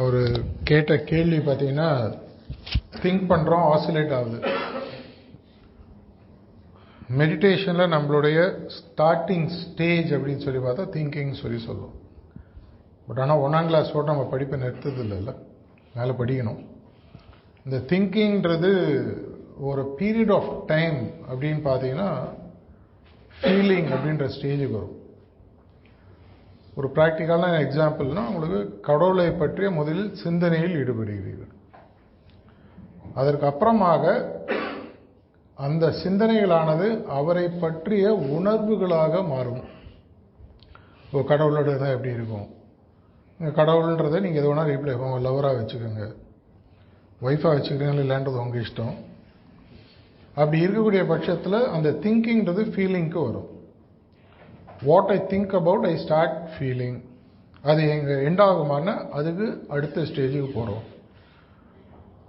அவர் கேட்ட கேள்வி பார்த்தீங்கன்னா திங்க் பண்ணுறோம் ஆசிலேட் ஆகுது. மெடிடேஷனில் நம்மளுடைய ஸ்டார்டிங் ஸ்டேஜ் அப்படின்னு சொல்லி பார்த்தா திங்கிங் சொல்லி சொல்லுவோம். பட் ஆனால் ஒன்றாம் கிளாஸோட நம்ம படிப்பை நிறுத்தது இல்லைல்ல மேலே படிக்கணும். இந்த திங்கிங்கிறது ஒரு பீரியட் ஆஃப் டைம் அப்படின்னு பார்த்தீங்கன்னா ஃபீலிங் அப்படின்ற ஸ்டேஜுக்கு வரும். ஒரு ப்ராக்டிக்கலான எக்ஸாம்பிள்னா உங்களுக்கு கடவுளை பற்றிய முதலில் சிந்தனையில் ஈடுபடுகிறீர்கள். அதற்கு அப்புறமாக அந்த சிந்தனைகளானது அவரை பற்றிய உணர்வுகளாக மாறும். இப்போ கடவுளோட தான் எப்படி இருக்கும்? கடவுள்ன்றதை நீங்கள் எது வேணால் ரீப்ளை உங்கள் லவராக வச்சுக்கோங்க. ஒய்ஃபாக வச்சுக்கிறீங்களா இல்லைன்றது உங்கள் இஷ்டம். அப்படி இருக்கக்கூடிய பட்சத்தில் அந்த திங்கிங்கிறது ஃபீலிங்க்கு வரும். What I think about I start feeling அது எங்கள் எண்ட் ஆகுமான அதுக்கு அடுத்த ஸ்டேஜுக்கு போகிறோம்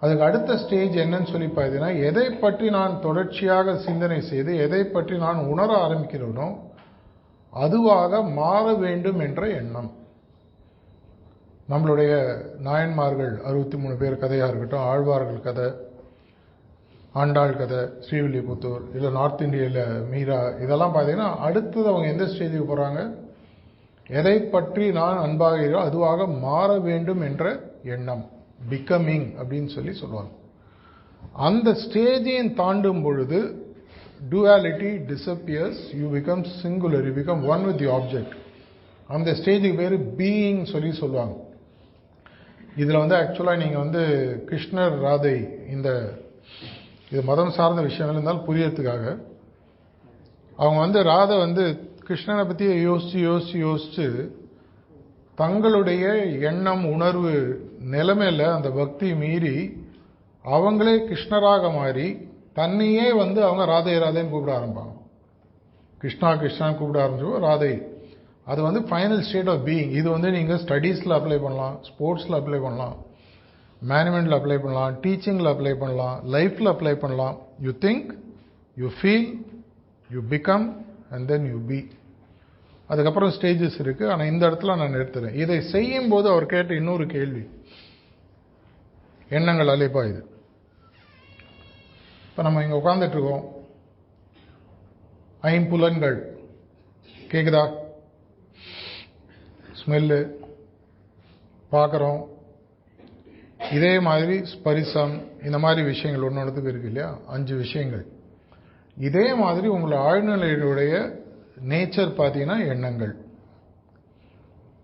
அதுக்கு அடுத்த ஸ்டேஜ் என்னன்னு சொல்லி பார்த்தீங்கன்னா எதை பற்றி நான் தொடர்ச்சியாக சிந்தனை செய்து எதை பற்றி நான் உணர ஆரம்பிக்கிறேனோ அதுவாக மாற வேண்டும் என்ற எண்ணம். நம்மளுடைய நாயன்மார்கள் அறுபத்தி மூணு பேர் கதையாக இருக்கட்டும் ஆழ்வார்கள் கதை ஆண்டாள் கதை ஸ்ரீவில்லிபுத்தூர் இல்லை நார்த் இந்தியாவில் மீரா இதெல்லாம் பார்த்தீங்கன்னா அடுத்தது அவங்க எந்த ஸ்டேஜுக்கு போகிறாங்க எதை பற்றி நான் அன்பாக இருக்கிறோம் அதுவாக மாற வேண்டும் என்ற எண்ணம் பிகமிங் அப்படின்னு சொல்லி சொல்லுவாங்க. அந்த ஸ்டேஜையும் தாண்டும் பொழுது duality disappears you become singular you become one with the object அந்த ஸ்டேஜுக்கு பேர் பீயிங் சொல்லி சொல்லுவாங்க. இதில் வந்து ஆக்சுவலாக நீங்கள் வந்து கிருஷ்ணர் ராதை இந்த இது மதம் சார்ந்த விஷயங்கள் இருந்தாலும் புரியறதுக்காக. அவங்க வந்து ராதை வந்து கிருஷ்ணனை பற்றி யோசித்து யோசித்து யோசித்து தங்களுடைய எண்ணம் உணர்வு நிலைமையில் அந்த பக்தி மீறி அவங்களே கிருஷ்ணராக மாறி தன்னையே வந்து அவங்க ராதை ராதைன்னு கூப்பிட ஆரம்பிப்பாங்க. கிருஷ்ணா கிருஷ்ணான்னு கூப்பிட ஆரம்பிச்சோ ராதை. அது வந்து ஃபைனல் ஸ்டேட் ஆஃப் பீயிங் இது வந்து நீங்கள் ஸ்டடீஸில் அப்ளை பண்ணலாம் ஸ்போர்ட்ஸில் அப்ளை பண்ணலாம். மேனேஜ்மெண்ட்டில் அப்ளை பண்ணலாம் டீச்சிங்கில் அப்ளை பண்ணலாம் லைஃப்பில் அப்ளை பண்ணலாம். You think you feel you become and then you be அதுக்கப்புறம் ஸ்டேஜஸ் இருக்குது ஆனால் இந்த இடத்துல நான் நிறுத்துறேன். இதை செய்யும் போது அவர் கேட்ட இன்னொரு கேள்வி. எண்ணங்கள் அலைப்பா இது இப்போ நம்ம இங்கே உட்காந்துட்ருக்கோம் ஐம்புலன்கள் கேக்குதா? ஸ்மெல்லு பார்க்குறோம். இதே மாதிரி ஸ்பரிசம் இந்த மாதிரி விஷயங்கள் ஒன்று ஒன்றுத்துக்கு இருக்கு இல்லையா? அஞ்சு விஷயங்கள். இதே மாதிரி உங்களை ஆழ்நிலையுடைய நேச்சர் பார்த்தீங்கன்னா எண்ணங்கள்.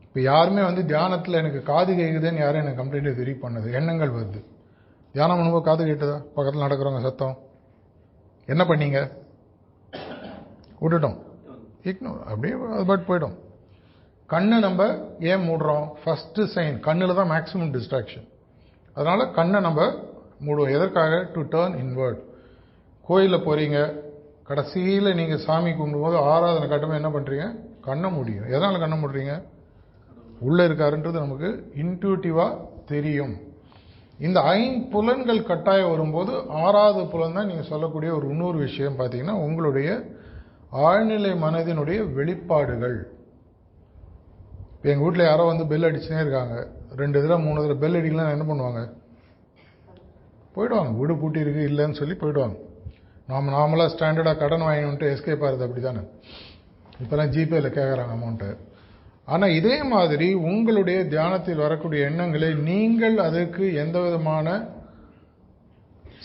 இப்போ யாருமே வந்து தியானத்தில் எனக்கு காது கேட்குதுன்னு யாரும் எனக்கு கம்ப்ளைண்ட் தெரிவி பண்ணது. எண்ணங்கள் வருது. தியானம் பண்ணும்போது காது கேட்டதா பக்கத்தில் நடக்கிறவங்க சத்தம். என்ன பண்ணீங்க? விட்டுட்டோம். இக்னோர் அப்படியே அது பட் போயிடும். கண்ணை நம்ம ஏன் மூடுறோம்? ஃபஸ்ட்டு சைன் கண்ணில் தான் மேக்ஸிமம் டிஸ்ட்ராக்ஷன் அதனால் கண்ணை நம்ம மூடுவோம் எதற்காக? டு டேர்ன் இன்வர்ட் கோயிலில் போகிறீங்க கடைசியில் நீங்கள் சாமி கும்பிடும்போது ஆராதனை கட்டமாக என்ன பண்ணுறீங்க கண்ணை முடியும் எதனால் கண்ணை மூடுறீங்க? உள்ளே இருக்காருன்றது நமக்கு இன்ட்யூட்டிவாக தெரியும். இந்த ஐம்புலன்கள் கட்டாயம் வரும்போது ஆறாவது புலன் தான் நீங்கள் சொல்லக்கூடிய ஒரு இன்னொரு விஷயம் பார்த்தீங்கன்னா உங்களுடைய ஆழ்நிலை மனதினுடைய வெளிப்பாடுகள். இப்போ எங்கள் வீட்டில் யாரோ வந்து பெல் அடிச்சுனே இருக்காங்க. ரெண்டு இதில் மூணு இதில் பெல் அடிக்கலாம் என்ன பண்ணுவாங்க? போயிடுவாங்க. வீடு பூட்டி இருக்குது இல்லைன்னு சொல்லி போயிடுவாங்க. நாம் நார்மலாக ஸ்டாண்டர்டாக கடன் வாங்கினுன்ட்டு எஸ்கேப் ஆகிறது அப்படி தானே இப்போலாம் ஜிபேயில் கேட்குறாங்க அமௌண்ட்டு ஆனால் இதே மாதிரி உங்களுடைய தியானத்தில் வரக்கூடிய எண்ணங்களை நீங்கள் அதற்கு எந்த விதமான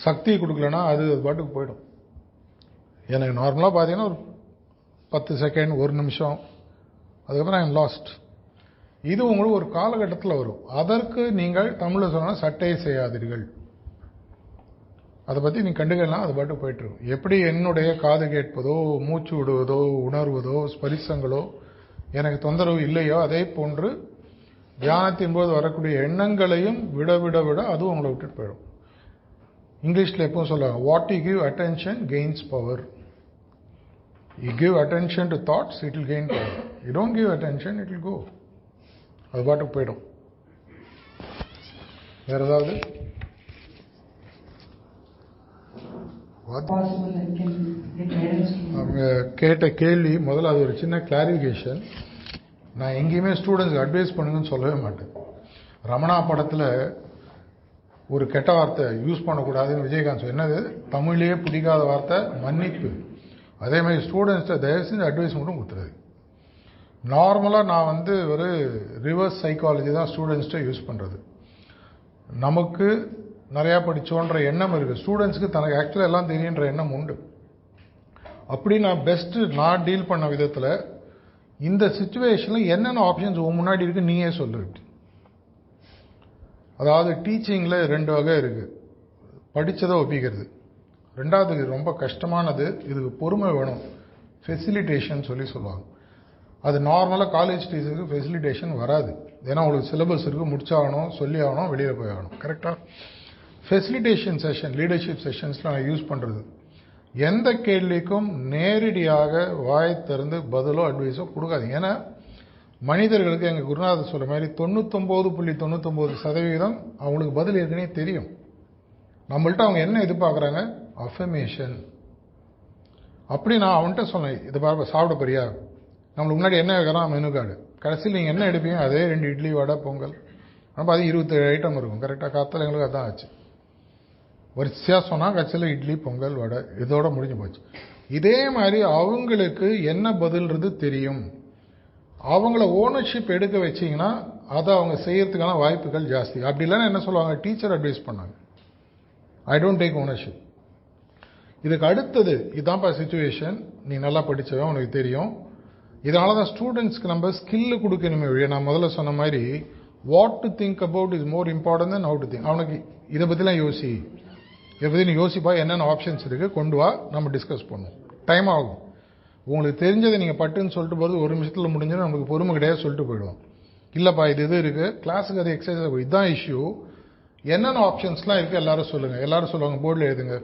சக்தி கொடுக்கலன்னா அது அது பாட்டுக்கு போயிடும். எனக்கு நார்மலாக பார்த்தீங்கன்னா ஒரு பத்து செகண்ட் ஒரு நிமிஷம். அதுக்கப்புறம் ஐ எம் லாஸ்ட் இது உங்களுக்கு ஒரு காலகட்டத்தில் வரும். அதற்கு நீங்கள் தமிழில் சொன்னால் சட்டையை செய்யாதீர்கள். அதை பற்றி நீ கண்டுக்கலாம் அது பாட்டு போயிட்டு எப்படி என்னுடைய காது கேட்பதோ மூச்சு விடுவதோ உணர்வதோ ஸ்பரிசங்களோ எனக்கு தொந்தரவு இல்லையோ அதே போன்று தியானத்தின் போது வரக்கூடிய எண்ணங்களையும் விட விட விட அதுவும் உங்களை விட்டுட்டு போயிடும். இங்கிலீஷில் எப்பவும் சொல்லுவாங்க what you give attention gains power you give attention to thoughts it will gain power you don't give attention it will go அது பாட்டுக்கு போயிடும். வேற ஏதாவது? அவங்க கேட்ட கேள்வி முதல்ல அது ஒரு சின்ன கிளாரிஃபிகேஷன் நான் எங்கேயுமே ஸ்டூடெண்ட்ஸ்க்கு அட்வைஸ் பண்ணுங்கன்னு சொல்லவே மாட்டேன். ரமணா படத்தில் ஒரு கெட்ட வார்த்தை யூஸ் பண்ணக்கூடாதுன்னு விஜயகாந்த். என்னது? தமிழ்லேயே பிடிக்காத வார்த்தை மன்னிப்பு. அதே மாதிரி ஸ்டூடெண்ட்ஸை தயவு செஞ்சு அட்வைஸ் மட்டும் கொடுத்துருது நார்மலாக நான் வந்து ஒரு ரிவர்ஸ் சைக்காலஜி தான் ஸ்டூடெண்ட்ஸ்கிட்ட யூஸ் பண்ணுறது நமக்கு நிறையா படித்தோன்ற எண்ணம் இருக்குது ஸ்டூடெண்ட்ஸ்க்கு தனக்கு ஆக்சுவலாக எல்லாம் தெரியுன்ற எண்ணம் உண்டு. அப்படி நான் பெஸ்ட்டு நான் டீல் பண்ண விதத்தில் இந்த சுச்சுவேஷனில் என்னென்ன ஆப்ஷன்ஸ் உன் முன்னாடி இருக்குது நீயே சொல்லு. அதாவது டீச்சிங்கில் ரெண்டு வகை இருக்குது படித்ததை ஒப்பிக்கிறது. ரெண்டாவது ரொம்ப கஷ்டமானது. இதுக்கு பொறுமை வேணும். ஃபெசிலிட்டேஷன் சொல்லி சொல்லுவாங்க. அது நார்மலாக காலேஜ் டீச்சருக்கு ஃபெசிலிட்டேஷன் வராது. ஏன்னா உங்களுக்கு சிலபஸ் இருக்குது முடிச்சாகணும் சொல்லி ஆகணும் வெளியில் போய் ஆகணும் கரெக்டாக ஃபெசிலிட்டேஷன் செஷன் லீடர்ஷிப் செஷன்ஸில் நான் யூஸ் பண்ணுறது எந்த கேள்விக்கும் நேரடியாக வாய் திறந்து பதிலோ அட்வைஸோ கொடுக்காது ஏன்னா மனிதர்களுக்கு எங்கள் குருநாதர் சொல்கிற மாதிரி தொண்ணூத்தொம்பது புள்ளி தொண்ணூத்தொம்பது சதவீதம் அவங்களுக்கு பதில் ஏற்கனவே தெரியும். நம்மள்ட்ட அவங்க என்ன எதிர்பார்க்குறாங்க? அஃபமேஷன் அப்படி நான் அவன்கிட்ட சொன்னேன். இது பாருப்ப சாப்பிட போறியா? நம்மளுக்கு முன்னாடி என்ன வைக்கிறோம்? மெனு கார்டு கடைசியில் நீங்கள் என்ன எடுப்பீங்க? அதே ரெண்டு இட்லி வடை பொங்கல். ஆனால் அது இருபத்தேழு ஐட்டம் இருக்கும். கரெக்டாக காத்தால் எங்களுக்கு அதான் ஆச்சு. வரிசையாக சொன்னால் கடைசியில் இட்லி பொங்கல் வடை இதோட முடிஞ்சு போச்சு. இதே மாதிரி அவங்களுக்கு என்ன பதில்ன்றது தெரியும். அவங்கள ஓனர்ஷிப் எடுக்க வச்சிங்கன்னா அதை அவங்க செய்கிறதுக்கான வாய்ப்புகள் ஜாஸ்தி. அப்படி இல்லைன்னா என்ன சொல்லுவாங்க? டீச்சர் அட்வைஸ் பண்ணாங்க. ஐ டோன்ட் டேக் ஓனர்ஷிப் இதுக்கு அடுத்தது இதுதான்ப்பா சுச்சுவேஷன் நீ நல்லா படித்தவன் உனக்கு தெரியும். இதனால தான் ஸ்டூடெண்ட்ஸ்க்கு நம்ம ஸ்கில்லு கொடுக்கணுமே வழிய நான் முதல்ல சொன்ன மாதிரி what to think about is more important than how to think அவனுக்கு இதை பற்றிலாம் யோசி. இதை பற்றி நீ யோசிப்பா என்னென்ன ஆப்ஷன்ஸ் இருக்குது கொண்டு வா நம்ம டிஸ்கஸ் பண்ணுவோம். டைம் ஆகும். உங்களுக்கு தெரிஞ்சதை நீங்கள் பட்டுன்னு சொல்லிட்டு போகிறது ஒரு நிமிஷத்தில் முடிஞ்சுன்னு நமக்கு பொறுமை கிடையாது சொல்லிட்டு போயிடுவோம். இல்லைப்பா இது இது இருக்குது கிளாஸுக்கு அது எக்ஸசைஸ் இதுதான் இஷ்யூ என்னென்ன ஆப்ஷன்ஸ்லாம் இருக்குது எல்லாரும் சொல்லுங்கள் எல்லாரும் சொல்லுவாங்க போர்டில் எழுதுங்க.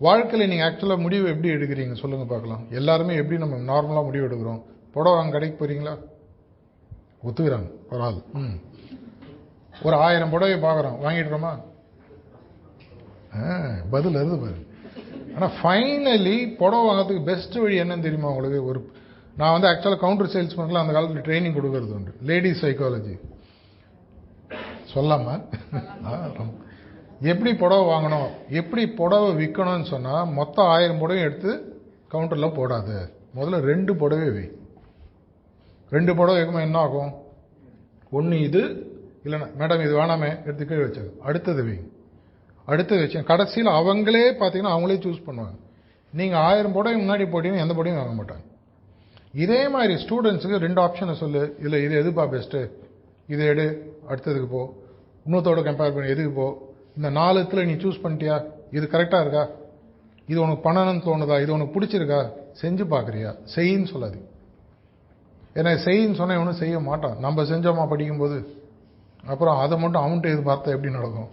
வாழ்க்கையில் நீங்கள் ஆக்சுவலாக முடிவு எப்படி எடுக்கிறீங்க? சொல்லுங்கள் பார்க்கலாம். எல்லாருமே எப்படி நம்ம நார்மலாக முடிவு எடுக்கிறோம்? புடவை வாங்க கடைக்கு போகிறீங்களா ஒத்துக்கிறாங்க. பரவாயில்ல ம். ஒரு ஆயிரம் புடவை பார்க்குறோம். வாங்கிடுறோமா ஆ பதில் வருது பாரு ஆனால் ஃபைனலி புடவை வாங்கிறதுக்கு பெஸ்ட் வழி என்னன்னு தெரியுமா உங்களுக்கு? ஒரு நான் வந்து ஆக்சுவலாக கவுண்டர் சேல்ஸ்மேனுக்குலாம் அந்த காலத்தில் ட்ரைனிங் கொடுக்கறது உண்டு. லேடிஸ் சைக்காலஜி சொல்லாமா? ஆ, ரொம்ப. எப்படி புடவை வாங்கணும் எப்படி புடவை விற்கணும்னு சொன்னால் மொத்தம் ஆயிரம் புடவை எடுத்து கவுண்டரில் போடாது. முதல்ல ரெண்டு புடவை வை. ரெண்டு புடவை வைக்கும்போது என்ன ஆகும்? ஒன்று இது இல்லைன்னா மேடம் இது வேணாமே எடுத்து கீழே வச்சது அடுத்தது வை. அடுத்தது வச்சேன் கடைசியில் அவங்களே பார்த்தீங்கன்னா அவங்களே சூஸ் பண்ணுவாங்க. நீங்கள் ஆயிரம் புடவை முன்னாடி போட்டிங்கன்னா எந்த புடவையும் வாங்க மாட்டாங்க. இதே மாதிரி ஸ்டூடெண்ட்ஸுக்கு ரெண்டு ஆப்ஷனை சொல்லு. இல்லை இது எதுப்பா பெஸ்ட்டு இதை எடு அடுத்ததுக்கு போ. இன்னொருத்தோட கம்பேர் பண்ணி எதுக்கு போ? இந்த நாலுத்துல நீ சூஸ் பண்ணிட்டியா? இது கரெக்டாக இருக்கா? இது உனக்கு பண்ணணும்னு தோணுதா? இது உனக்கு பிடிச்சிருக்கா? செஞ்சு பார்க்குறியா? செய்யின்னு சொல்லாது. ஏன்னா செய்யின்னு சொன்னால் இவனும் செய்ய மாட்டான். நம்ம செஞ்சோமா படிக்கும்போது? அப்புறம் அதை மட்டும் அவன்கிட்ட எதிர்பார்த்தா எப்படி நடக்கும்?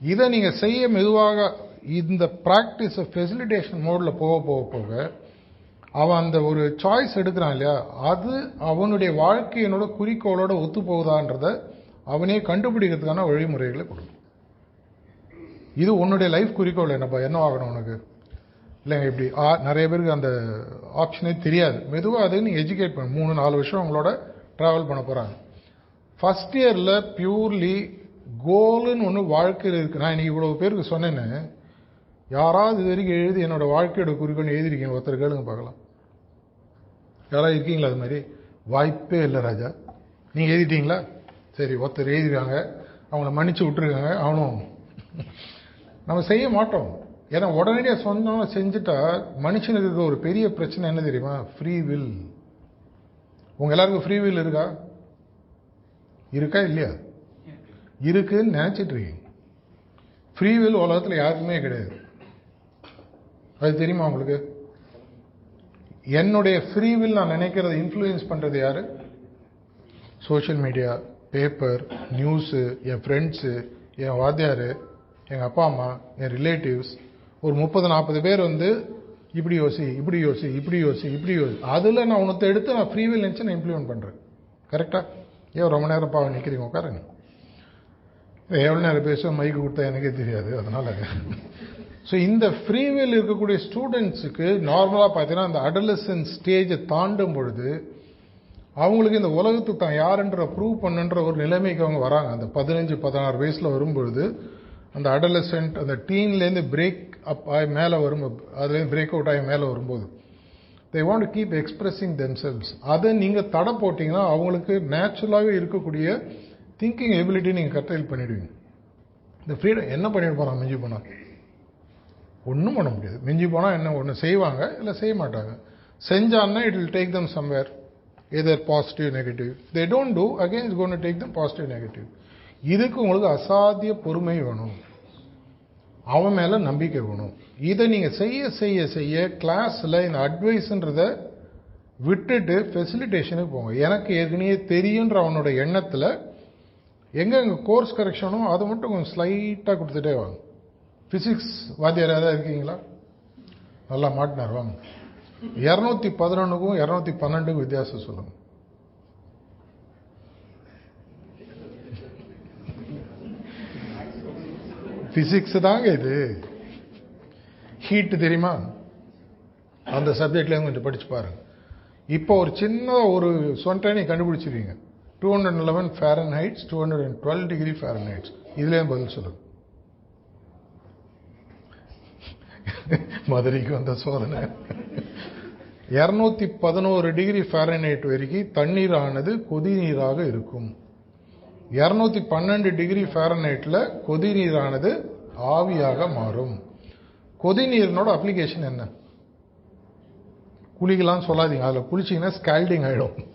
இதை நீங்கள் செய்ய மெதுவாக இந்த ப்ராக்டிஸை ஃபெசிலிட்டேஷன் மோடில் போக போக போக அவன் அந்த ஒரு சாய்ஸ் எடுக்கிறான் இல்லையா? அது அவனுடைய வாழ்க்கையினோட குறிக்கோளோட ஒத்து போகுதான்றத அவனே கண்டுபிடிக்கிறதுக்கான வழிமுறைகளை கொடுக்கும். இது உன்னுடைய லைஃப் குறிக்கோள் என்னப்பா? என்ன ஆகணும் உனக்கு? இல்லைங்க இப்படி ஆ நிறைய பேருக்கு அந்த ஆப்ஷனே தெரியாது. மெதுவாக அதை நீங்கள் எஜுகேட் பண்ண. மூணு நாலு வருஷம் அவங்களோட ட்ராவல் பண்ண போகிறாங்க ஃபஸ்ட் இயரில் பியூர்லி கோலுன்னு ஒன்று வாழ்க்கையில் இருக்குது நான் இன்றைக்கி இவ்வளோ பேருக்கு சொன்னேன்னு. யாராவது இது வரைக்கும் எழுதி என்னோடய வாழ்க்கையோட குறிக்கோள்னு எழுதிருக்கீங்க ஒருத்தர் கேளுங்க பார்க்கலாம். யாராவது இருக்கீங்களா அது மாதிரி? வாய்ப்பே இல்லை ராஜா. நீங்கள் எழுதிட்டீங்களா? சரி ஒருத்தர் எழுதிருக்காங்க அவங்கள மன்னிச்சு விட்டுருக்காங்க. அவனும் நம்ம செய்ய மாட்டோம். ஏன்னா உடனடியாக சொந்தமாக செஞ்சுட்டா மனுஷனுக்கு இருக்க ஒரு பெரிய பிரச்சனை என்ன தெரியுமா? ஃப்ரீ வில் உங்கள் எல்லாருக்கும் ஃப்ரீ வில் இருக்கா? இருக்கா இல்லையா? இருக்குன்னு நினச்சிட்டு இருக்கீங்க. ஃப்ரீ வில் உலகத்தில் யாருக்குமே கிடையாது. அது தெரியுமா உங்களுக்கு? என்னுடைய ஃப்ரீ வில் நான் நினைக்கிறத இன்ஃப்ளூயன்ஸ் பண்ணுறது யார்? சோஷியல் மீடியா பேப்பர் நியூஸு என் ஃப்ரெண்ட்ஸு என் வாத்தியார் எங்கள் அப்பா அம்மா என் ரிலேட்டிவ்ஸ் ஒரு முப்பது நாற்பது பேர் வந்து இப்படி யோசி இப்படி யோசி இப்படி யோசி இப்படி யோசி. அதில் நான் உனத்தை எடுத்து நான் ஃப்ரீவில் நினச்சி நான் இம்ப்ளிமெண்ட் பண்ணுறேன் கரெக்டாக ஏன் ரொம்ப நேரம் பாவம் நிற்கிறீங்க உட்காருங்க. எவ்வளோ நேரம் பேச மைக்கு கொடுத்தா எனக்கே தெரியாது. அதனால். ஸோ இந்த ஃப்ரீவில் இருக்கக்கூடிய ஸ்டூடெண்ட்ஸுக்கு நார்மலாக பார்த்தீங்கன்னா அந்த அடலசன் ஸ்டேஜை தாண்டும் பொழுது அவங்களுக்கு இந்த உலகத்துக்கு தான் யாருன்ற ப்ரூவ் பண்ணுன்ற ஒரு நிலைமைக்கு அவங்க வராங்க. அந்த பதினஞ்சு பதினாறு வயசில் வரும்பொழுது அந்த அடலசென்ட் அந்த டீன்லேருந்து பிரேக் அப் ஆகி மேலே வரும் அதுலேருந்து பிரேக் அவுட் ஆகி மேலே வரும்போது they want keep expressing themselves அதை நீங்கள் தடை போட்டிங்கன்னா அவங்களுக்கு நேச்சுரலாகவே இருக்கக்கூடிய திங்கிங் எபிலிட்டி நீங்கள் கட்டைல் பண்ணிடுவீங்க. இந்த ஃப்ரீடம் என்ன பண்ணிட்டு போகிறான் மிஞ்சி போனால் ஒன்றும் பண்ண முடியாது. மிஞ்சி போனால் என்ன ஒன்று செய்வாங்க இல்லை செய்ய மாட்டாங்க. செஞ்சான்னா it will take them somewhere either positive negative they don't do again is gone take them positive negative இதுக்கு உங்களுக்கு அசாத்திய பொறுமை வேணும். அவன் மேலே நம்பிக்கை வேணும். இதை நீங்கள் செய்ய செய்ய செய்ய கிளாஸில் இந்த அட்வைஸுன்றத விட்டுட்டு ஃபெசிலிட்டேஷனுக்கு போங்க. எனக்கு ஏற்கனவே தெரியுன்ற அவனோட எண்ணத்தில் எங்கெங்கே கோர்ஸ் கரெக்ஷனோ அதை மட்டும் கொஞ்சம் ஸ்லைட்டாக கொடுத்துட்டே வாங்க. ஃபிசிக்ஸ் வாத்தியார் ஏதாவது இருக்கீங்களா? நல்லா மாட்டினார் வாங்க. இரநூத்தி பதினொன்றுக்கும் இரநூத்தி பன்னெண்டுக்கும் வித்தியாசம் சொல்லுங்கள் பிசிக்ஸ் தாங்க இது. ஹீட்டு தெரியுமா? அந்த சப்ஜெக்ட்லேயும் கொஞ்சம் படித்து பாருங்க. இப்போ ஒரு சின்ன ஒரு சொன்ன நீ கண்டுபிடிச்சிருவீங்க. Two hundred eleven Fahrenheit two hundred and twelve degree Fahrenheit இதுலேயும் பதில் சொல்லுங்க. மதுரைக்கு வந்த சோதனை இரநூத்தி பதினோரு டிகிரி ஃபாரன்ஹைட் வரைக்கும் தண்ணீரானது கொதிநீராக இருக்கும். இரநூத்தி பன்னெண்டு டிகிரி ஃபேரனைட்டில் கொதிநீரானது ஆவியாக மாறும். கொதிநீரினோட அப்ளிகேஷன் என்ன? குளிக்கலாம் சொல்லாதீங்க. அதில் குளிச்சிங்கன்னா ஸ்கேல்டிங் ஆகிடும்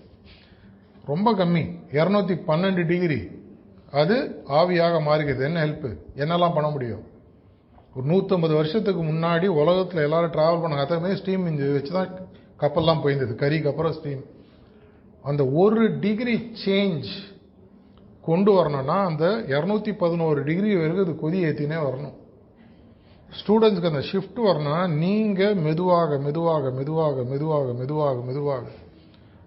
ரொம்ப கம்மி. இரநூத்தி பன்னெண்டு டிகிரி. அது ஆவியாக மாறுகிறது. என்ன ஹெல்ப்பு என்னெல்லாம் பண்ண முடியும்? ஒரு நூற்றம்பது வருஷத்துக்கு முன்னாடி உலகத்தில் எல்லாரும் ட்ராவல் பண்ண அத்தனை ஸ்டீம் இன்ஜின் வச்சு தான் கப்பல்லாம் போயிருந்தது. கறிக்கு அப்புறம் ஸ்டீம் அந்த ஒரு டிகிரி சேஞ்ச் கொண்டு வரணும்னா அந்த இரநூத்தி பதினோரு டிகிரி வரைக்கும் அது கொதி ஏற்றினே வரணும். ஸ்டூடெண்ட்ஸ்க்கு அந்த ஷிஃப்ட் வரணும்னா நீங்கள் மெதுவாக மெதுவாக மெதுவாக மெதுவாக மெதுவாக மெதுவாக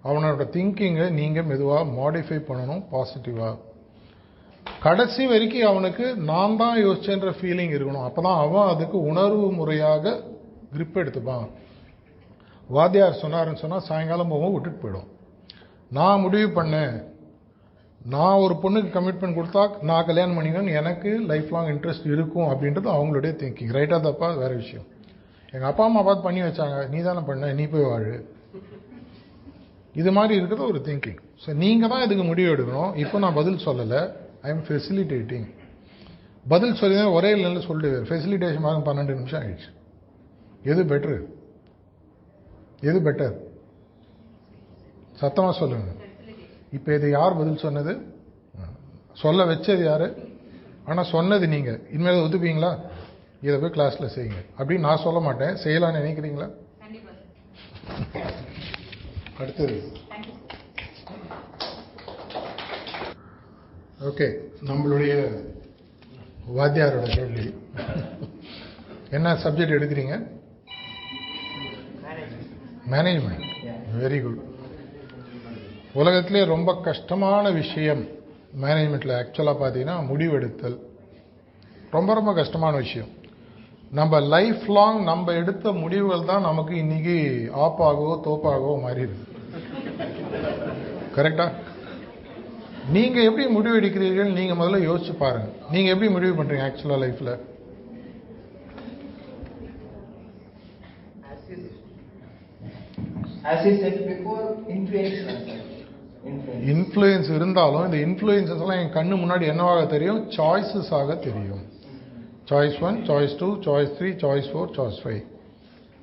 அவனோட திங்கிங்கை நீங்கள் மெதுவாக மாடிஃபை பண்ணணும் பாசிட்டிவாக கடைசி வரைக்கும் அவனுக்கு நான் தான் யோசிச்சேன்ற ஃபீலிங் இருக்கணும். அப்போ தான் அவன் அதுக்கு உணர்வு முறையாக கிரிப் எடுத்துப்பான். வாத்தியார் சொன்னாருன்னு சொன்னால் சாயங்காலம் போகும் விட்டுட்டு போயிடும். நான் முடிவு பண்ணேன். நான் ஒரு பொண்ணுக்கு கமிட்மெண்ட் கொடுத்தா நான் கல்யாணம் பண்ணிக்கணும் எனக்கு லைஃப் லாங் இன்ட்ரெஸ்ட் இருக்கும் அப்படின்றது அவங்களுடைய திங்கிங் ரைட்டாக தப்பா? வேறு விஷயம். எங்கள் அப்பா அம்மா பார்த்து பண்ணி வச்சாங்க. நீ தானே பண்ண? நீ போய் வாழு. இது மாதிரி இருக்கிறது ஒரு திங்கிங் ஸோ நீங்கள் தான் இதுக்கு முடிவு எடுக்கணும். இப்போ நான் பதில் சொல்லலை. ஐ எம் ஃபெசிலிட்டேட்டிங் பதில் சொல்லி ஒரே இல்லைன்னு சொல்லிட்டு ஃபெசிலிட்டேஷன் மாதிரி பன்னெண்டு நிமிஷம் ஆயிடுச்சு. எது பெட்ரு எது பெட்டர் சத்தமாக சொல்லுங்கள் இப்போ இது யார் பதில் சொன்னது? சொல்ல வச்சது யார்? ஆனால் சொன்னது நீங்கள் இனிமேல் ஒத்துப்பீங்களா? இதை போய் கிளாஸில் செய்யுங்க. அப்படின்னு நான் சொல்ல மாட்டேன். செய்யலாம்னு நினைக்கிறீங்களா? அடுத்தது. ஓகே நம்மளுடைய வாத்தியாரோட கேள்வி. என்ன சப்ஜெக்ட் எடுக்கிறீங்க? மேனேஜ்மெண்ட் வெரி குட் உலகத்திலே ரொம்ப கஷ்டமான விஷயம் மேனேஜ்மெண்ட்டில் ஆக்சுவலாக பார்த்தீங்கன்னா முடிவெடுத்தல். ரொம்ப ரொம்ப கஷ்டமான விஷயம். நம்ம லைஃப் லாங் நம்ம எடுத்த முடிவுகள் தான் நமக்கு இன்றைக்கி ஆப்பாகவோ தோப்பாகவோ மாறிடுது. கரெக்டா நீங்கள் எப்படி முடிவு எடுக்கிறீர்கள்? நீங்கள் முதல்ல யோசிச்சு பாருங்கள் நீங்கள் எப்படி முடிவு பண்ணுறீங்க ஆக்சுவலாக லைஃப்பில் As he said before, influence. Influence இருந்தாலும் இந்த இன்ஃப்ளூயன்சஸ் எல்லாம் என் கண்ணு முன்னாடி என்னவாக தெரியும்? சாய்ஸஸ் ஆக தெரியும். Choice one choice two choice three choice four choice five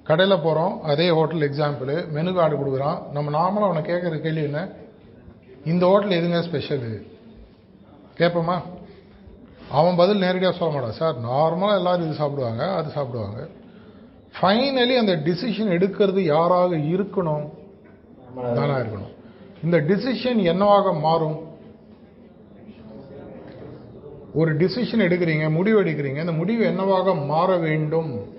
கடையில் போகிறோம் அதே ஹோட்டல் எக்ஸாம்பிள் மெனு கார்டு கொடுக்குறான். நம்ம நார்மலாக அவனை கேட்குற கேள்வி என்ன? இந்த ஹோட்டல் எதுங்க ஸ்பெஷலு கேட்போமா? அவன் பதில் நேரடியாக சொல்ல மாட்டான். சார் நார்மலாக எல்லாரும் இது சாப்பிடுவாங்க அது சாப்பிடுவாங்க. ஃபைனலி அந்த டிசிஷன் எடுக்கிறது யாராக இருக்கணும். நானா இருக்கணும். இந்த டிசிஷன் என்னவாக மாறும்? ஒரு டிசிஷன் எடுக்கிறீங்க முடிவு எடுக்கிறீங்க இந்த முடிவு என்னவாக மாற வேண்டும்?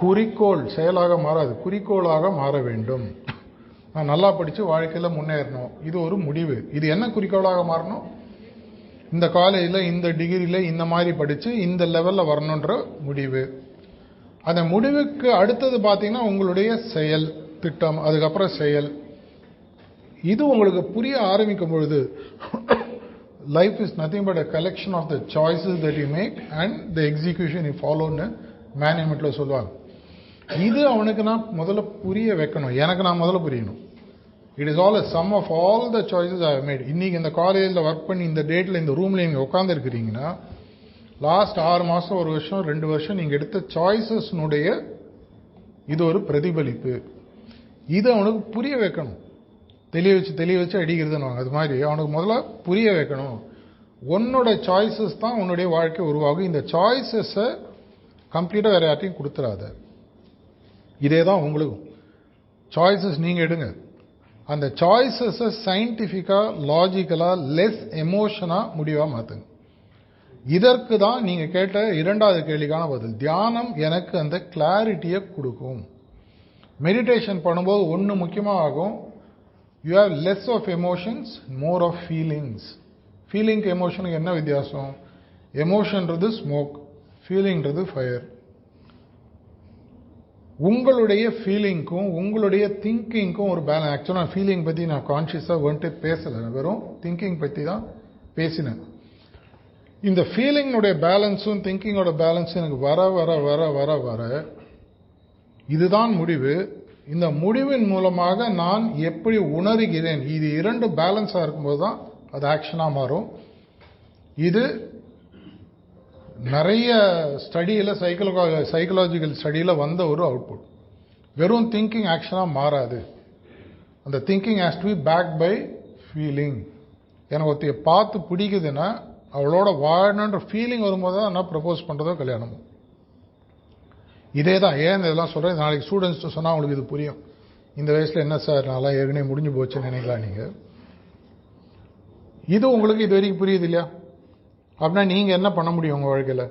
குறிக்கோள் செயலாக மாறாது குறிக்கோளாக மாற வேண்டும். நான் நல்லா படித்து வாழ்க்கையில் முன்னேறணும். இது ஒரு முடிவு. இது என்ன குறிக்கோளாக மாறணும்? இந்த காலேஜில் இந்த டிகிரியில் இந்த மாதிரி படித்து இந்த லெவலில் வரணுன்ற முடிவு. அந்த முடிவுக்கு அடுத்தது பார்த்தீங்கன்னா உங்களுடைய செயல் திட்டம் அதுக்கப்புறம் செயல். இது உங்களுக்கு புரிய ஆரம்பிக்கும் பொழுது life is nothing but a collection of the choices that you make and the execution you ஃபாலோன்னு மேனேஜ்மெண்ட்டில் சொல்லுவாங்க. இது அவனுக்கு நான் முதல்ல புரிய வைக்கணும். எனக்கு நான் முதல்ல புரியணும். It is all a sum of all the choices I made இன்னைக்கு இந்த காலேஜில் ஒர்க் பண்ணி இந்த டேட்டில் இந்த ரூமில் நீங்கள் உட்காந்துருக்கிறீங்கன்னா லாஸ்ட் ஆறு மாதம் ஒரு வருஷம் ரெண்டு வருஷம் நீங்கள் எடுத்த சாய்ஸஸ்னுடைய இது ஒரு பிரதிபலிப்பு. இது அவனுக்கு புரிய வைக்கணும். தெளிய வச்சு தெளிய வச்சு அடிக்கிறதுன்னு அது மாதிரி அவனுக்கு முதல்ல புரிய வைக்கணும். உன்னோட சாய்ஸஸ் தான் உன்னுடைய வாழ்க்கை உருவாகும். இந்த சாய்ஸஸை கம்ப்ளீட்டாக வேறு யார்ட்டையும் கொடுத்துறாத. இதே தான் உங்களுக்கும். சாய்ஸஸ் நீங்கள் எடுங்க. அந்த சாய்ஸஸை சயின்டிஃபிக்காக லாஜிக்கலாக லெஸ் எமோஷனாக முடிவாக மாற்றுங்க இதற்கு தான் நீங்கள் கேட்ட இரண்டாவது கேள்விக்கான பதில். தியானம் எனக்கு அந்த கிளாரிட்டியை கொடுக்கும். மெடிடேஷன் பண்ணும்போது ஒன்று முக்கியமாக ஆகும் you have less of emotions more of feelings ஃபீலிங்க்கு எமோஷனுக்கு என்ன வித்தியாசம்? எமோஷன்றது ஸ்மோக் ஃபீலிங்கிறது ஃபயர் உங்களுடைய ஃபீலிங்க்கும் உங்களுடைய திங்கிங்க்கும் ஒரு பேலன்ஸ் ஆக்சுவலாக நான் ஃபீலிங் பற்றி நான் கான்ஷியஸாக வந்துட்டு பேசலை. வெறும் திங்கிங் பற்றி தான் பேசினேன். இந்த ஃபீலிங்கோடைய பேலன்ஸும் திங்கிங்கோட பேலன்ஸும் எனக்கு வர வர வர வர வர. இதுதான் முடிவு. இந்த முடிவின் மூலமாக நான் எப்படி உணர்கிறேன் இது இரண்டு பேலன்ஸாக இருக்கும்போது தான் அது ஆக்ஷனாக மாறும். இது நிறைய ஸ்டடியில் சைக்கலோ சைக்கலாஜிக்கல் ஸ்டடியில் வந்த ஒரு அவுட்புட் வெறும் திங்கிங் ஆக்ஷனாக மாறாது. அந்த thinking has to be back by feeling எனக்கு ஒருத்தைய பார்த்து பிடிக்குதுன்னா அவளோட வாழணுன்ற ஃபீலிங் வரும்போது தான் நான் ப்ரப்போஸ் பண்ணுறதோ கல்யாணமோ. இதே தான் ஏன் இதெல்லாம் சொல்கிறேன் நாளைக்கு ஸ்டூடெண்ட்ஸ்ட்டு சொன்னால் அவங்களுக்கு இது புரியும். இந்த வயசில் என்ன சார் நல்லா ஏற்கனவே முடிஞ்சு போச்சுன்னு நினைக்கலாம் நீங்கள் இது உங்களுக்கு இது வரைக்கும் புரியுது இல்லையா? அப்படின்னா நீங்கள் என்ன பண்ண முடியும் உங்கள் வாழ்க்கையில்?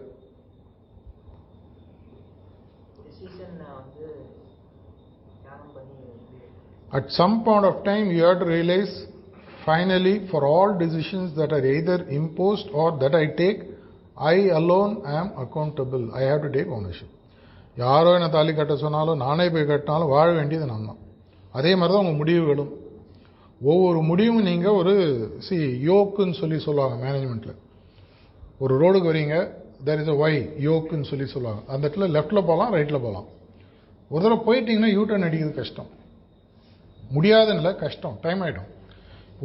At some point of time, you have to realize finally, for all decisions that are either imposed or that I take, I alone am accountable. I have to take ownership. யாரோ என்னை தாலி கட்ட சொன்னாலும் நானே போய் கட்டினாலும் வாழ வேண்டியது நான் தான். அதே மாதிரி தான் உங்கள் முடிவுகளும். ஒவ்வொரு முடிவும் நீங்கள் ஒரு சி யோக்குன்னு சொல்லி சொல்லுவாங்க மேனேஜ்மெண்ட்டில் ஒரு ரோடுக்கு வரீங்க தேர் இஸ் அ ஒய் யோக்குன்னு சொல்லி சொல்லுவாங்க. அந்த இடத்துல லெஃப்ட்டில் போகலாம் ரைட்டில் போகலாம். ஒரு தடவை போயிட்டீங்கன்னா யூ டர்ன் அடிக்கிறது கஷ்டம். முடியாதுன்னு கஷ்டம். டைம் ஆகிடும்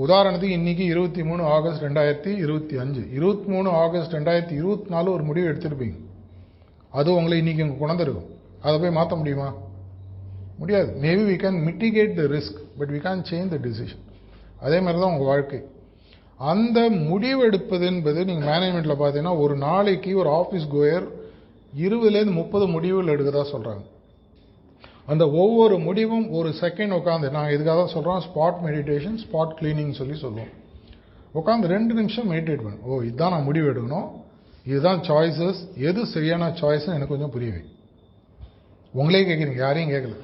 உதாரணத்துக்கு இன்றைக்கி இருபத்தி மூணு ஆகஸ்ட் ரெண்டாயிரத்தி இருபத்தி அஞ்சு. இருபத்தி மூணு ஆகஸ்ட் ரெண்டாயிரத்தி இருபத்தி நாலு ஒரு முடிவு எடுத்திருப்பீங்க. அது உங்களை இன்னைக்கு இங்கே கொண்டிருக்கும் அதை போய் மாற்ற முடியுமா? முடியாது. Maybe we can mitigate the risk but we can change the decision அதே மாதிரி தான் உங்கள் வாழ்க்கை. அந்த முடிவெடுப்பது என்பது நீங்கள் மேனேஜ்மெண்ட்டில் பார்த்தீங்கன்னா ஒரு நாளைக்கு ஒரு ஆஃபீஸ் கோயர் இருபதுலேருந்து முப்பது முடிவுகள் எடுக்கதா சொல்கிறாங்க அந்த ஒவ்வொரு முடிவும் ஒரு செகண்ட் உட்காந்து நான் இதுக்காக தான் சொல்கிறோம் ஸ்பாட் மெடிடேஷன் ஸ்பாட் கிளீனிங் சொல்லி சொல்லுவோம். உட்காந்து ரெண்டு நிமிஷம் மெடிடேட் பண்ணு. ஓ இதுதான் நான் முடிவு எடுக்கணும். இதுதான் சாய்ஸஸ் எது சரியான சாய்ஸ்னு எனக்கு கொஞ்சம் புரியவே. உங்களே கேட்குறீங்க யாரையும் கேட்கல.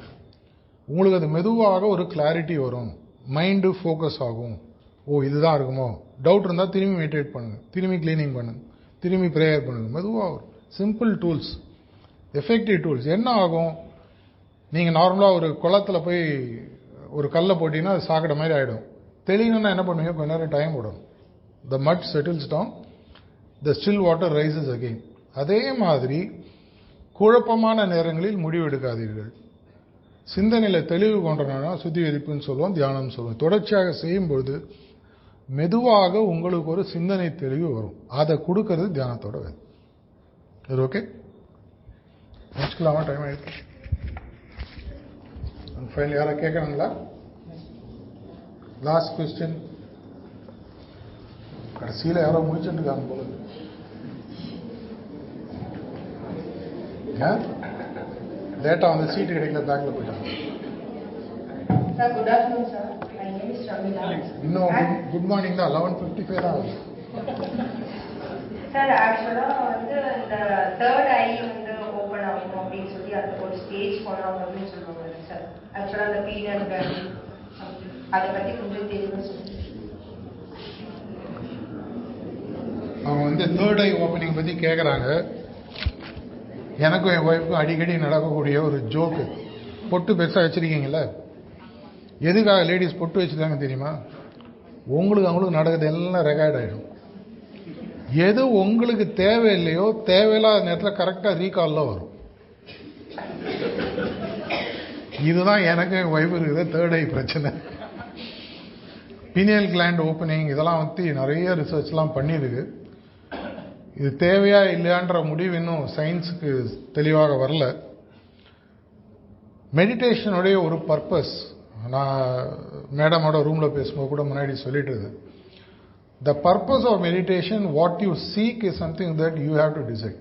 உங்களுக்கு அது மெதுவாக ஒரு கிளாரிட்டி வரும். மைண்டு ஃபோக்கஸ் ஆகும். ஓ இதுதான் இருக்குமோ? டவுட் இருந்தால் திரும்பி மெடிடேட் பண்ணுங்கள் திரும்பி க்ளீனிங் பண்ணுங்கள் திரும்பி ப்ரேயர் பண்ணுங்கள் மெதுவாக வரும். சிம்பிள் டூல்ஸ் எஃபெக்டிவ் டூல்ஸ் என்ன ஆகும்? நீங்கள் நார்மலாக ஒரு குளத்துல போய் ஒரு கல்லை போட்டிங்கன்னா அது சாக்கடை மாதிரி ஆகிடும் தெளியணும்னா என்ன பண்ணுவீங்க? கொஞ்ச நேரம் டைம் விடணும் the mud settles down the still water rises again அதே மாதிரி குழப்பமான நேரங்களில் முடிவெடுக்காதீர்கள். சிந்தனையில் தெளிவு கொண்டனா சுத்திகரிப்புன்னு சொல்லுவோம் தியானம் சொல்லுவோம். தொடர்ச்சியாக செய்யும்பொழுது மெதுவாக உங்களுக்கு ஒரு சிந்தனை தெளிவு வரும். அதை கொடுக்கறது தியானத்தோட வேலை இது ஓகே முடிச்சுக்கலாமா? டைம் ஆயிடுச்சு. ஃபைல் யாரை கேட்குறாங்களா? லாஸ்ட் கொஸ்டின் கடைசியில் யாரோ முடிச்சுட்டு இருக்காங்க போல இருக்கு. ஏன் லேட்டாக வந்து சீட்டு கிடைக்கல பேக்கில் போயிட்டாங்க. இன்னும் குட் மார்னிங் தான் லெவன் ஃபிஃப்டி ஃபைவ் தான் ஆகுது. சார் ஆக்சுவலாக வந்து இந்த தேர்ட் ஐ வந்து ஓப்பன் ஆகணும் அப்படின்னு சொல்லி அந்த ஒரு ஸ்டேஜ் போனோம் அப்படின்னு சொல்லுவாங்க சார் ஆக்சுவலாக அந்த பீரியட் அதை பற்றி கொஞ்சம் சொல்லுங்க. அவங்க வந்து தேர்ட் ஐ ஓப்பனிங் பற்றி கேட்குறாங்க எனக்கும் என் ஒய்ஃபுக்கும் அடிக்கடி நடக்கக்கூடிய ஒரு ஜோக்கு பொட்டு பெருசாக வச்சுருக்கீங்கள எதுக்காக லேடிஸ் பொட்டு வச்சுருக்காங்க தெரியுமா? உங்களுக்கு அவங்களுக்கு நடக்கிறது எல்லாம் ரெக்கார்ட் ஆகிடும் எது உங்களுக்கு தேவையில்லையோ தேவையில்லாத நேரத்தில் கரெக்டாக ரீகாலில் வரும். இதுதான் எனக்கு என் வைஃப் இருக்குது தேர்ட் ஐ பிரச்சனை. பீனியல் கிளாண்ட் ஓப்பனிங் இதெல்லாம் வந்து நிறைய ரிசர்ச்லாம் பண்ணியிருக்கு. இது தேவையா இல்லையான்ற முடிவு இன்னும் சயின்ஸுக்கு தெளிவாக வரல. மெடிடேஷனுடைய ஒரு பர்பஸ் நான் மேடமோட ரூமில் பேசும்போது கூட முன்னாடி சொல்லிட்டு the purpose of meditation what you seek is something that you have to decide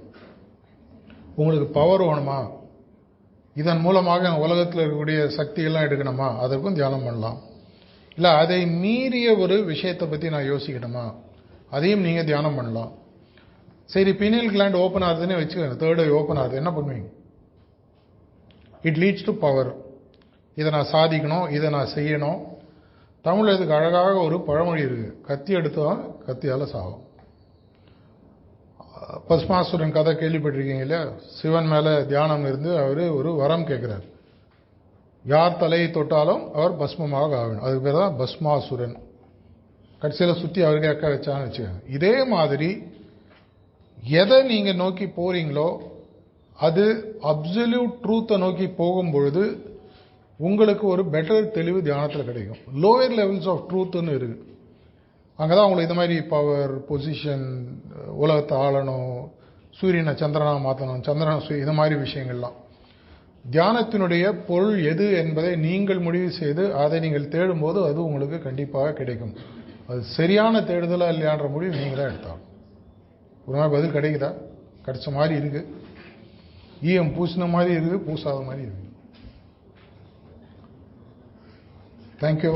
உங்களுக்கு பவர் வேணுமா? இதன் மூலமாக உலகத்தில் இருக்கக்கூடிய சக்தியெல்லாம் எடுக்கணுமா? அதற்கும் தியானம் பண்ணலாம். இல்லை அதை மீறிய ஒரு விஷயத்தை பற்றி நான் யோசிக்கணுமா அதையும் நீங்கள் தியானம் பண்ணலாம். சரி பீனியல் கிளாண்ட் ஓப்பன் ஆகுதுன்னு வச்சுக்கோங்க. தேர்ட் ஐ ஓப்பன் ஆகுது. என்ன பண்ணுவீங்க? இட் லீட்ஸ் டு பவர் இதை நான் சாதிக்கணும் இதை நான் செய்யணும். தமிழில் இதுக்கு அழகாக ஒரு பழமொழி இருக்குது கத்தி எடுத்தவன் கத்தியால் சாகும். பஸ்மாசுரன் கதை கேள்விப்பட்டிருக்கீங்க இல்லையா? சிவன் மேலே தியானம் இருந்து அவர் ஒரு வரம் கேட்குறார் யார் தலையை தொட்டாலும் அவர் பஸ்மமாக ஆகணும். அதுக்கு பேர் தான் பஸ்மாசுரன் கடைசியில் சுற்றி அவர் கேட்க வச்சான்னு வச்சுக்கோங்க. இதே மாதிரி எதை நீங்கள் நோக்கி போகிறீங்களோ அது அப்சல்யூட் ட்ரூத்தை நோக்கி போகும்பொழுது உங்களுக்கு ஒரு பெட்டர் தெளிவு தியானத்தில் கிடைக்கும். லோயர் லெவல்ஸ் ஆஃப் ட்ரூத்துன்னு இருக்குது அங்கே தான் உங்களுக்கு இந்த மாதிரி பவர் பொசிஷன் உலகத்தை ஆளணும் சூரியனை சந்திரனா மாற்றணும் சந்திரனை சூரிய இது மாதிரி விஷயங்கள்லாம். தியானத்தினுடைய பொருள் எது என்பதை நீங்கள் முடிவு செய்து அதை நீங்கள் தேடும்போது அது உங்களுக்கு கண்டிப்பாக கிடைக்கும். அது சரியான தேடுதலாக இல்லையான்ற முடிவு நீங்களே எடுத்தாலும் ஒரு நாள் பதில் கிடைக்குதா? கிடைச்ச மாதிரி இருக்குது ஈயம் பூசின மாதிரி இருக்குது பூசாத மாதிரி இருக்குது தேங்க்யூ